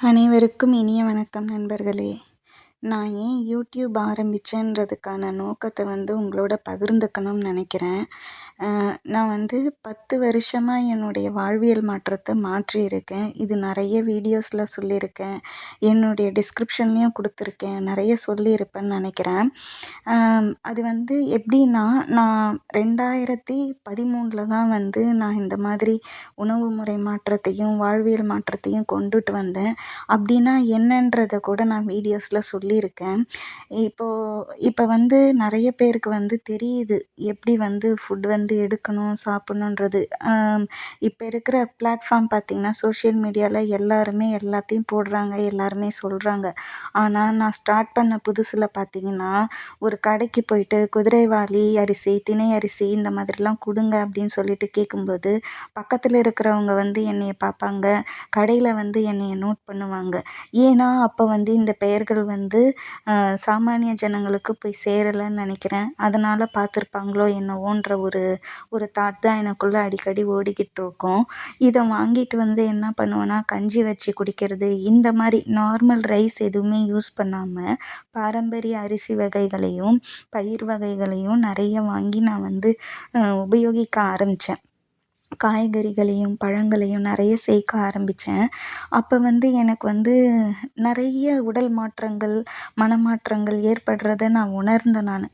அனைவருக்கும் இனிய வணக்கம் நண்பர்களே. நான் ஏன் யூடியூப் ஆரம்பித்தேன்றதுக்கான நோக்கத்தை வந்து உங்களோட பகிர்ந்துக்கணும்னு நினைக்கிறேன். நான் வந்து பத்து வருஷமாக என்னுடைய வாழ்வியல் மாற்றத்தை மாற்றியிருக்கேன். இது நிறைய வீடியோஸில் சொல்லியிருக்கேன். என்னுடைய டிஸ்கிரிப்ஷன்லேயும் கொடுத்துருக்கேன். நிறைய சொல்லியிருப்பேன்னு நினைக்கிறேன். அது வந்து எப்படின்னா நான் ரெண்டாயிரத்தி பதிமூணில் தான் வந்து நான் இந்த மாதிரி உணவு முறை மாற்றத்தையும் வாழ்வியல் மாற்றத்தையும் கொண்டுட்டு வந்தேன். அப்படின்னா என்னன்றதை கூட நான் வீடியோஸில் சொல்லி சொல்லியிருக்கேன். இப்போது இப்போ வந்து நிறைய பேருக்கு வந்து தெரியுது எப்படி வந்து ஃபுட் வந்து எடுக்கணும் சாப்பிட்ணுன்றது. இப்போ இருக்கிற பிளாட்ஃபார்ம் பார்த்திங்கன்னா சோஷியல் மீடியாவில் எல்லாருமே எல்லாத்தையும் போடுறாங்க எல்லாருமே சொல்கிறாங்க ஆனால் நான் ஸ்டார்ட் பண்ண புதுசில் பார்த்திங்கன்னா ஒரு கடைக்கு போயிட்டு குதிரைவாளி அரிசி தினை அரிசி இந்த மாதிரிலாம் கொடுங்க அப்படின்னு சொல்லிட்டு கேட்கும்போது பக்கத்தில் இருக்கிறவங்க வந்து என்னைய பார்ப்பாங்க கடையில் வந்து என்னைய நோட் பண்ணுவாங்க. ஏன்னா அப்போ வந்து இந்த பெயர்கள் வந்து வந்து சாமானிய ஜனங்களுக்கு போய் சேரலைன்னு நினைக்கிறேன். அதனால் பார்த்துருப்பாங்களோ என்னவோன்ற ஒரு ஒரு தாட் தான் எனக்குள்ளே அடிக்கடி ஓடிக்கிட்டிருக்கும். இதை வாங்கிட்டு வந்து என்ன பண்ணுவேன்னா கஞ்சி வச்சு குடிக்கிறது இந்த மாதிரி நார்மல் ரைஸ் எதுவுமே யூஸ் பண்ணாமல் பாரம்பரிய அரிசி வகைகளையும் பயிர் வகைகளையும் நிறைய வாங்கி நான் வந்து உபயோகிக்க ஆரம்பித்தேன் காய்கறிகளையும் பழங்களையும் நிறைய சேர்க்க ஆரம்பித்தேன் அப்போ வந்து எனக்கு வந்து நிறைய உடல் மாற்றங்கள் மனமாற்றங்கள் ஏற்படுறத நான் உணர்ந்தேன் நான்.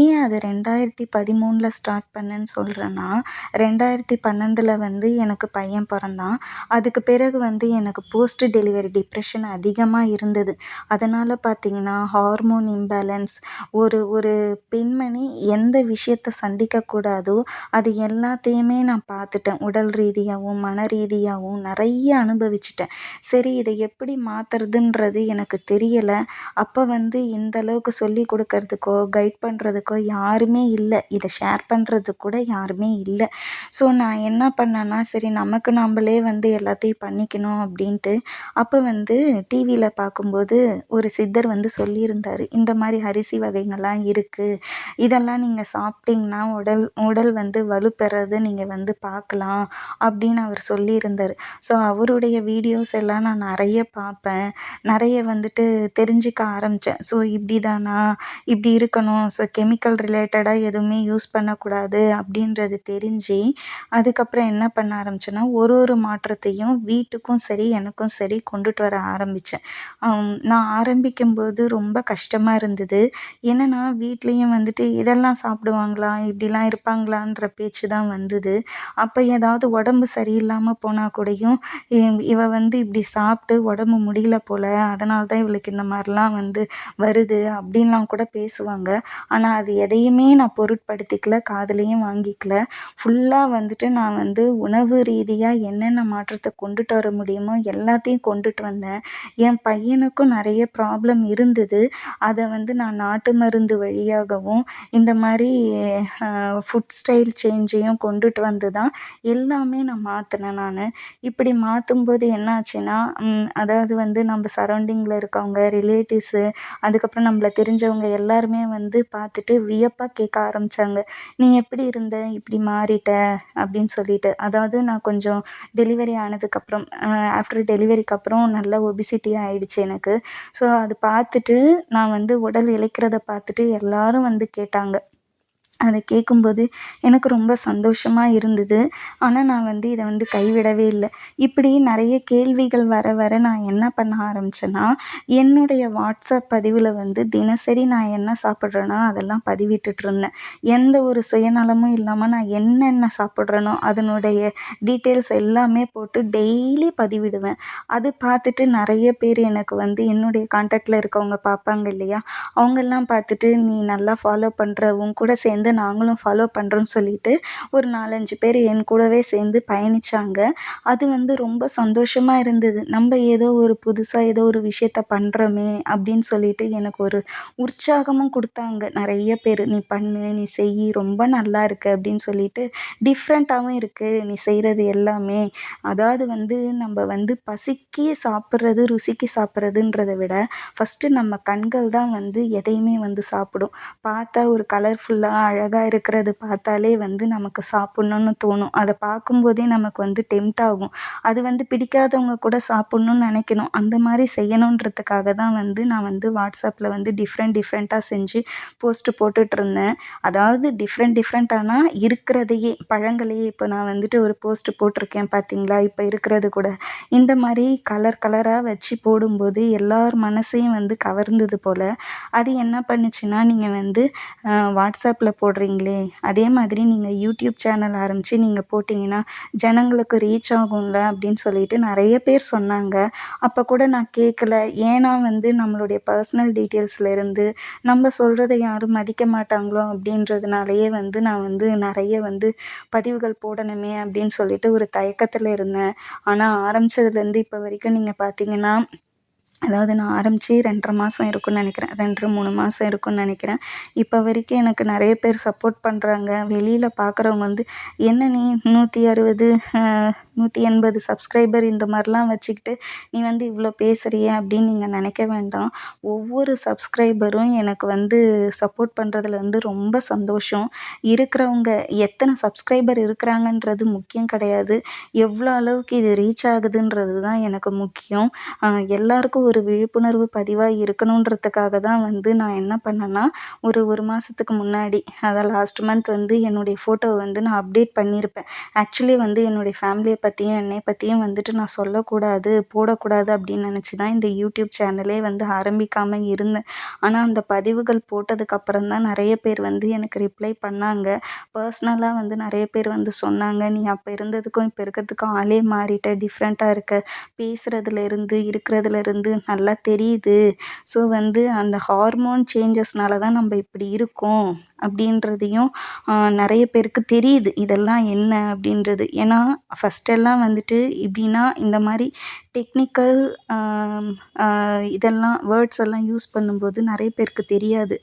ஏன் அது ரெண்டாயிரத்தி பதிமூணில் ஸ்டார்ட் பண்ணேன்னு சொல்கிறேன்னா ரெண்டாயிரத்தி பன்னெண்டில் வந்து எனக்கு பையன் பிறந்தான். அதுக்கு பிறகு வந்து எனக்கு போஸ்ட் டெலிவரி டிப்ரெஷன் அதிகமாக இருந்தது. அதனால் பார்த்திங்கன்னா ஹார்மோன் இம்பேலன்ஸ் ஒரு ஒரு பெண்மணி எந்த விஷயத்தை சந்திக்கக்கூடாதோ அது எல்லாத்தையுமே நான் பார்த்து பார்த்துட்டேன். உடல் ரீதியாகவும் மன ரீதியாகவும் நிறைய அனுபவிச்சிட்டேன். சரி இதை எப்படி மாற்றுறதுன்றது எனக்கு தெரியலை. அப்போ வந்து இந்த அளவுக்கு சொல்லி கொடுக்கறதுக்கோ கைட் பண்ணுறதுக்கோ யாருமே இல்லை. இதை ஷேர் பண்ணுறதுக்கு கூட யாருமே இல்லை. ஸோ நான் என்ன பண்ணேன்னா சரி நமக்கு நம்மளே வந்து எல்லாத்தையும் பண்ணிக்கணும் அப்படின்ட்டு அப்போ வந்து டிவியில் பார்க்கும்போது ஒரு சித்தர் வந்து சொல்லியிருந்தார். இந்த மாதிரி அரிசி வகைங்கள்லாம் இருக்குது இதெல்லாம் நீங்கள் சாப்பிட்டிங்கன்னா உடல் உடல் வந்து வலுப்பெறது நீங்கள் வந்து பா பார்க்கலாம் அப்படின்னு அவர் சொல்லியிருந்தார். ஸோ அவருடைய வீடியோஸ் எல்லாம் நான் நிறைய பார்ப்பேன். நிறைய வந்துட்டு தெரிஞ்சுக்க ஆரம்பித்தேன் ஸோ இப்படி தானா இப்படி இருக்கணும். ஸோ கெமிக்கல் ரிலேட்டடாக எதுவுமே யூஸ் பண்ணக்கூடாது அப்படின்றது தெரிஞ்சு அதுக்கப்புறம் என்ன பண்ண ஆரம்பிச்சேன்னா ஒரு ஒரு மாற்றத்தையும் வீட்டுக்கும் சரி எனக்கும் சரி கொண்டுட்டு வர ஆரம்பித்தேன் நான் ஆரம்பிக்கும்போது ரொம்ப கஷ்டமாக இருந்தது. என்னென்னா வீட்லேயும் வந்துட்டு இதெல்லாம் சாப்பிடுவாங்களா? இப்படிலாம் இருப்பாங்களான்ற பேச்சு தான் வந்தது. அப்போ ஏதாவது உடம்பு சரியில்லாமல் போனால் கூடயும் இவ வந்து இப்படி சாப்பிட்டு உடம்பு முடியல போல் அதனால தான் இவளுக்கு இந்த மாதிரிலாம் வந்து வருது அப்படின்லாம் கூட பேசுவாங்க. ஆனால் அது எதையுமே நான் பொருட்படுத்திக்கல காதுலேயும் வாங்கிக்கல. ஃபுல்லாக வந்துட்டு நான் வந்து உணவு ரீதியாக என்னென்ன மாற்றத்தை கொண்டுட்டு வர முடியுமோ எல்லாத்தையும் கொண்டுட்டு வந்தேன். என் பையனுக்கும் நிறைய ப்ராப்ளம் இருந்தது. அதை வந்து நான் நாட்டு மருந்து வழியாகவும் இந்த மாதிரி ஃபுட் ஸ்டைல் சேஞ்சையும் கொண்டுட்டு வந்து தான் எல்லாமே நான் மாற்றினேன் நான். இப்படி மாற்றும்போது என்னாச்சுன்னா அதாவது வந்து நம்ம சரௌண்டிங்கில் இருக்கவங்க ரிலேட்டிவ்ஸு அதுக்கப்புறம் நம்மள தெரிஞ்சவங்க எல்லாருமே வந்து பார்த்துட்டு வியப்பாக கேட்க ஆரம்பித்தாங்க நீ எப்படி இருந்த? இப்படி மாறிட்ட? அப்படின்னு சொல்லிட்டு. அதாவது நான் கொஞ்சம் டெலிவரி ஆனதுக்கப்புறம் ஆஃப்டர் டெலிவரிக்கு அப்புறம் நல்ல ஒபிசிட்டி ஆகிடுச்சு எனக்கு. ஸோ அது பார்த்துட்டு நான் வந்து உடல் இழைக்கிறத பார்த்துட்டு எல்லாரும் வந்து கேட்டாங்க. அதை கேட்கும்போது எனக்கு ரொம்ப சந்தோஷமாக இருந்தது. ஆனால் நான் வந்து இதை வந்து கைவிடவே இல்லை. இப்படி நிறைய கேள்விகள் வர வர நான் என்ன பண்ண ஆரம்பித்தேன்னா என்னுடைய வாட்ஸ்அப் பதிவில் வந்து தினசரி நான் என்ன சாப்பிட்றேனோ அதெல்லாம் பதிவிட்டுட்ருந்தேன் எந்த ஒரு சுயநலமும் இல்லாமல் நான் என்னென்ன சாப்பிட்றேனோ அதனுடைய டீட்டெயில்ஸ் எல்லாமே போட்டு டெய்லி பதிவிடுவேன். அது பார்த்துட்டு நிறைய பேர் எனக்கு வந்து என்னுடைய கான்டாக்டில் இருக்கவங்க பார்ப்பாங்க இல்லையா? அவங்கெல்லாம் பார்த்துட்டு நீ நல்லா ஃபாலோ பண்ணுற உன் கூட சேர்ந்து வந்து நாங்களும் ஃபாலோ பண்ணுறோன்னு சொல்லிட்டு ஒரு நாலஞ்சு பேர் என் கூடவே சேர்ந்து பயணித்தாங்க அது வந்து ரொம்ப சந்தோஷமாக இருந்தது. நம்ம ஏதோ ஒரு புதுசாக ஏதோ ஒரு விஷயத்த பண்ணுறோமே அப்படின்னு சொல்லிட்டு எனக்கு ஒரு உற்சாகமும் கொடுத்தாங்க. நிறைய பேர் நீ பண்ணு நீ செய் ரொம்ப நல்லா இருக்குது அப்படின்னு சொல்லிட்டு டிஃப்ரெண்ட்டாகவும் இருக்குது நீ செய்கிறது எல்லாமே அதாவது வந்து நம்ம வந்து பசிக்கு சாப்பிட்றது ருசிக்கு சாப்பிட்றதுன்றத விட ஃபஸ்ட்டு நம்ம கண்கள் தான் வந்து எதையுமே வந்து சாப்பிடும். பார்த்தா ஒரு கலர்ஃபுல்லாக அழகாக இருக்கிறது பார்த்தாலே வந்து நமக்கு சாப்பிட்ணுன்னு தோணும். அதை பார்க்கும்போதே நமக்கு வந்து டெம்ட் ஆகும். அது வந்து பிடிக்காதவங்க கூட சாப்பிட்ணுன்னு நினைக்கணும். அந்த மாதிரி செய்யணுன்றதுக்காக தான் வந்து நான் வந்து வாட்ஸ்அப்பில் வந்து டிஃப்ரெண்ட் டிஃப்ரெண்ட்டாக செஞ்சு போஸ்ட்டு போட்டுட்ருந்தேன் அதாவது டிஃப்ரெண்ட் டிஃப்ரெண்ட்டானா இருக்கிறதையே பழங்களையே இப்போ நான் வந்துட்டு ஒரு போஸ்ட்டு போட்டிருக்கேன் பார்த்தீங்களா? இப்போ இருக்கிறது கூட. இந்த மாதிரி கலர் கலராக வச்சு போடும்போது எல்லார் மனசையும் வந்து கவர்ந்தது போல். அது என்ன பண்ணுச்சுன்னா நீங்கள் வந்து வாட்ஸ்அப்பில் போடுறீங்களே? அதே மாதிரி நீங்கள் யூடியூப் சேனல் ஆரம்பித்து நீங்கள் போட்டிங்கன்னா ஜனங்களுக்கு ரீச் ஆகும்ல அப்படின்னு சொல்லிட்டு நிறைய பேர் சொன்னாங்க. அப்போ கூட நான் கேட்கல ஏன்னா வந்து நம்மளுடைய பர்சனல் டீட்டெயில்ஸ்லேருந்து நம்ம சொல்கிறத யாரும் மதிக்க மாட்டாங்களோ அப்படின்றதுனாலயே வந்து நான் வந்து நிறைய வந்து பதிவுகள் போடணுமே அப்படின்னு சொல்லிட்டு ஒரு தயக்கத்தில் இருந்தேன். ஆனால் ஆரம்பிச்சதுலேருந்து இப்போ வரைக்கும் நீங்கள் பார்த்தீங்கன்னா அதாவது நான் ஆரம்பித்து ரெண்டரை மாதம் இருக்கும்னு நினைக்கிறேன். ரெண்டரை மூணு மாதம் இருக்கும்னு நினைக்கிறேன். இப்போ வரைக்கும் எனக்கு நிறைய பேர் சப்போர்ட் பண்ணுறாங்க வெளியில் பார்க்குறவங்க வந்து என்ன நீ நூற்றி அறுபது நூற்றி எண்பது சப்ஸ்கிரைபர் இந்த மாதிரிலாம் வச்சுக்கிட்டு நீ வந்து இவ்வளோ பேசுகிறிய அப்படின்னு நீங்கள் நினைக்க வேண்டாம். ஒவ்வொரு சப்ஸ்கிரைபரும் எனக்கு வந்து சப்போர்ட் பண்ணுறதுல வந்து ரொம்ப சந்தோஷம். இருக்கிறவங்க எத்தனை சப்ஸ்கிரைபர் இருக்கிறாங்கன்றது முக்கியம் கிடையாது. எவ்வளோ அளவுக்கு இது ரீச் ஆகுதுன்றது தான் எனக்கு முக்கியம். எல்லாருக்கும் ஒரு விழிப்புணர்வு பதிவாக இருக்கணுன்றதுக்காக தான் வந்து நான் என்ன பண்ணேன்னா ஒரு ஒரு மாதத்துக்கு முன்னாடி அதான் லாஸ்ட் மந்த் வந்து என்னுடைய ஃபோட்டோவை வந்து நான் அப்டேட் பண்ணியிருப்பேன். ஆக்சுவலி வந்து என்னுடைய ஃபேமிலியை பற்றியும் என்னை பற்றியும் வந்துட்டு நான் சொல்லக்கூடாது போடக்கூடாது அப்படின்னு நினச்சி தான் இந்த யூடியூப் சேனலே வந்து ஆரம்பிக்காமல் இருந்தேன். ஆனால் அந்த பதிவுகள் போட்டதுக்கப்புறம் தான் நிறைய பேர் வந்து எனக்கு ரிப்ளை பண்ணாங்க. பர்ஸ்னலாக வந்து நிறைய பேர் வந்து சொன்னாங்க நீ அப்போ இருந்ததுக்கும் இப்போ இருக்கிறதுக்கும் ஆளே மாறிட்ட டிஃப்ரெண்ட்டாக இருக்க. பேசுகிறதுலேருந்து இருக்கிறதுலேருந்து நல்லா தெரியுது. ஸோ வந்து அந்த ஹார்மோன் சேஞ்சஸ்னால தான் நம்ம இப்படி இருக்கோம். அப்படின்றதையும் நிறைய பேருக்கு தெரியுது. இதெல்லாம் என்ன அப்படின்றது. ஏன்னா ஃபஸ்ட்டெல்லாம் வந்துட்டு எப்படின்னா இந்த மாதிரி டெக்னிக்கல் இதெல்லாம் வேர்ட்ஸ் எல்லாம் யூஸ் பண்ணும்போது நிறைய பேருக்கு தெரியாது.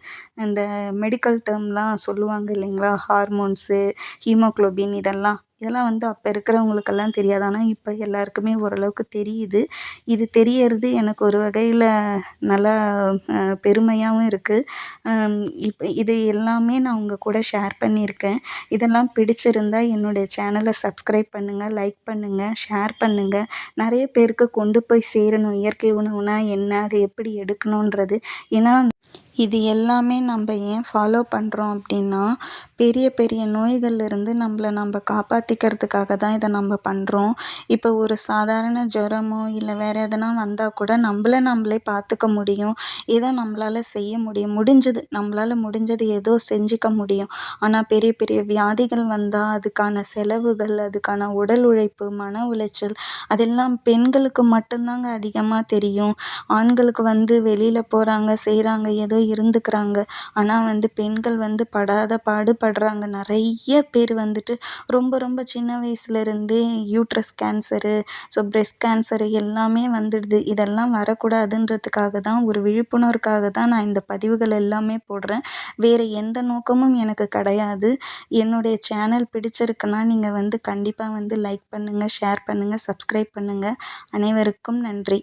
இந்த மெடிக்கல் டேர்ம்லாம் சொல்லுவாங்க இல்லைங்களா? ஹார்மோன்ஸு ஹீமோக்ளோபின் இதெல்லாம். இதெல்லாம் வந்து அப்போ இருக்கிறவங்களுக்கெல்லாம் தெரியாது. ஆனால் இப்போ எல்லாருக்குமே ஓரளவுக்கு தெரியுது. இது தெரியறது எனக்கு ஒரு வகையில் நல்லா பெருமையாகவும் இருக்குது இப்போ இது எல்லாமே நான் உங்கள் கூட ஷேர் பண்ணியிருக்கேன். இதெல்லாம் பிடிச்சிருந்தா என்னுடைய சேனலை சப்ஸ்கிரைப் பண்ணுங்கள் லைக் பண்ணுங்கள் ஷேர் பண்ணுங்கள் நிறைய பேருக்கு கொண்டு போய் சேரணும். இயற்கை உணவுனா என்ன அதை எப்படி எடுக்கணுன்றது. ஏன்னா இது எல்லாமே நம்ம ஏன் ஃபாலோ பண்ணுறோம் அப்படின்னா பெரிய பெரிய நோய்கள்லேருந்து நம்மள நம்ம காப்பாற்றிக்கிறதுக்காக தான் இதை நம்ம பண்ணுறோம் இப்போ ஒரு சாதாரண ஜுரமோ இல்லை வேறு எதனா வந்தால் கூட நம்மள நம்மளே பார்த்துக்க முடியும். ஏதோ நம்மளால் செய்ய முடியும். முடிஞ்சது நம்மளால் முடிஞ்சது ஏதோ செஞ்சுக்க முடியும். ஆனால் பெரிய பெரிய வியாதிகள் வந்தால் அதுக்கான செலவுகள் அதுக்கான உடல் உழைப்பு மன உளைச்சல் அதெல்லாம் பெண்களுக்கு மட்டும்தாங்க அதிகமாக தெரியும். ஆண்களுக்கு வந்து வெளியில் போகிறாங்க செய்கிறாங்க ஏதோ இருந்துக்கிறாங்க. ஆனால் வந்து பெண்கள் வந்து படாத பாடுபடுறாங்க. நிறைய பேர் வந்துட்டு ரொம்ப ரொம்ப சின்ன வயசுலேருந்தே uterus cancer so breast cancer எல்லாமே வந்துடுது. இதெல்லாம் வரக்கூடாதுன்றதுக்காக தான் ஒரு விழிப்புணர்வுக்காக தான் நான் இந்த பதிவுகள் எல்லாமே போடுறேன். வேறு எந்த நோக்கமும் எனக்கு கிடையாது. என்னுடைய சேனல் பிடிச்சிருக்குன்னா நீங்கள் வந்து கண்டிப்பாக வந்து லைக் பண்ணுங்கள் ஷேர் பண்ணுங்கள் சப்ஸ்கிரைப் பண்ணுங்கள் அனைவருக்கும் நன்றி.